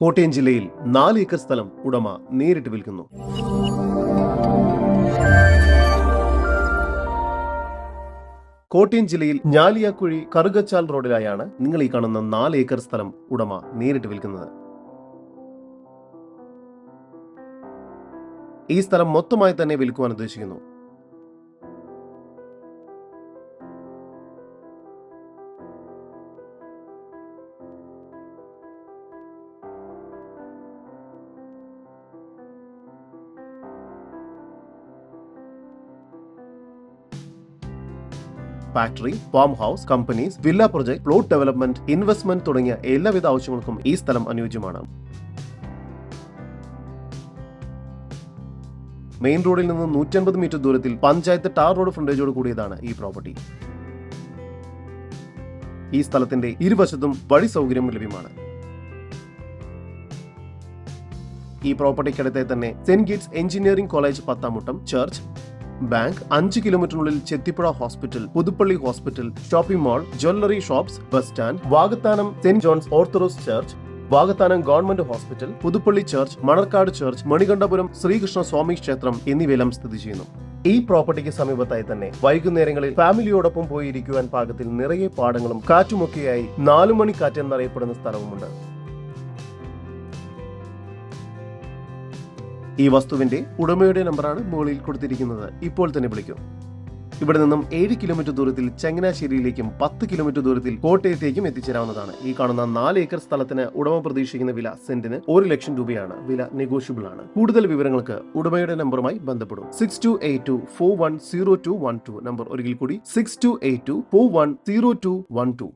കോട്ടയം ജില്ലയിൽ നാല് ഏക്കർ സ്ഥലം ഉടമ നേരിട്ട് വിൽക്കുന്നു. കോട്ടയം ജില്ലയിൽ ഞാലിയാക്കുഴി കറുകച്ചാൽ റോഡിലായാണ് നിങ്ങൾ ഈ കാണുന്ന നാല് ഏക്കർ സ്ഥലം ഉടമ നേരിട്ട് വിൽക്കുന്നത്. ഈ സ്ഥലം മൊത്തമായി തന്നെ വിൽക്കുവാൻ ഉദ്ദേശിക്കുന്നു. Factory farm house companies villa project plot development investment തുടങ്ങിയ എല്ലാവിധ ആവശ്യങ്ങൾക്കും ഈ സ്ഥലം അനുയോജ്യമാണ്. മെയിൻ റോഡിൽ നിന്ന് നൂറ്റൻപത് മീറ്റർ ദൂരത്തിൽ പഞ്ചായത്ത് ടാർ റോഡ് ഫ്രണ്ടേജോട് കൂടിയതാണ് ഈ പ്രോപ്പർട്ടി ഈ സ്ഥലത്തിന്റെ ഇരുവശത്തും വഴി സൗകര്യം ലഭ്യമാണ്. ഈ പ്രോപ്പർട്ടിക്കടുത്തെ തന്നെ Saintgits engineering college Pathamuttam church bank അഞ്ച് കിലോമീറ്ററിനുള്ളിൽ Chethipuzha hospital Puthuppally hospital shopping mall jewellery shops bus stand Vakathanam Saint John's Orthodox church Vakathanam government hospital Puthuppally church Manarcad church Manikandapuram Sreekrishna Swami ക്ഷേത്രം എന്നിവയെല്ലാം സ്ഥിതി ചെയ്യുന്നു. ഈ പ്രോപ്പർട്ടിക്ക് സമീപത്തായി തന്നെ വൈകുന്നേരങ്ങളിൽ ഫാമിലിയോടൊപ്പം പോയി ഇരിക്കുവാൻ പാകത്തിൽ നിറയെ പാടങ്ങളും കാറ്റുമൊക്കെയായി നാലുമണിക്കാറ്റ് എന്നറിയപ്പെടുന്ന സ്ഥലവുമുണ്ട്. ഈ വസ്തുവിന്റെ ഉടമയുടെ നമ്പറാണ് മുകളിൽ കൊടുത്തിരിക്കുന്നത്. ഇപ്പോൾ തന്നെ വിളിക്കും. ഇവിടെ നിന്നും ഏഴ് കിലോമീറ്റർ ദൂരത്തിൽ ചങ്ങനാശ്ശേരിയിലേക്കും പത്ത് കിലോമീറ്റർ ദൂരത്തിൽ കോട്ടയത്തേക്കും എത്തിച്ചേരാവുന്നതാണ്. ഈ കാണുന്ന നാല് ഏക്കർ സ്ഥലത്തിന് ഉടമ പ്രതീക്ഷിക്കുന്ന വില സെന്റിന് ഒരു ലക്ഷം രൂപയാണ്. വില നെഗോഷ്യബിൾ ആണ്. കൂടുതൽ വിവരങ്ങൾക്ക് ഉടമയുടെ നമ്പറുമായി ബന്ധപ്പെടും. Six two eight two four one zero two one two number ഒരിക്കൽ കൂടി six two eight two four one zero two one two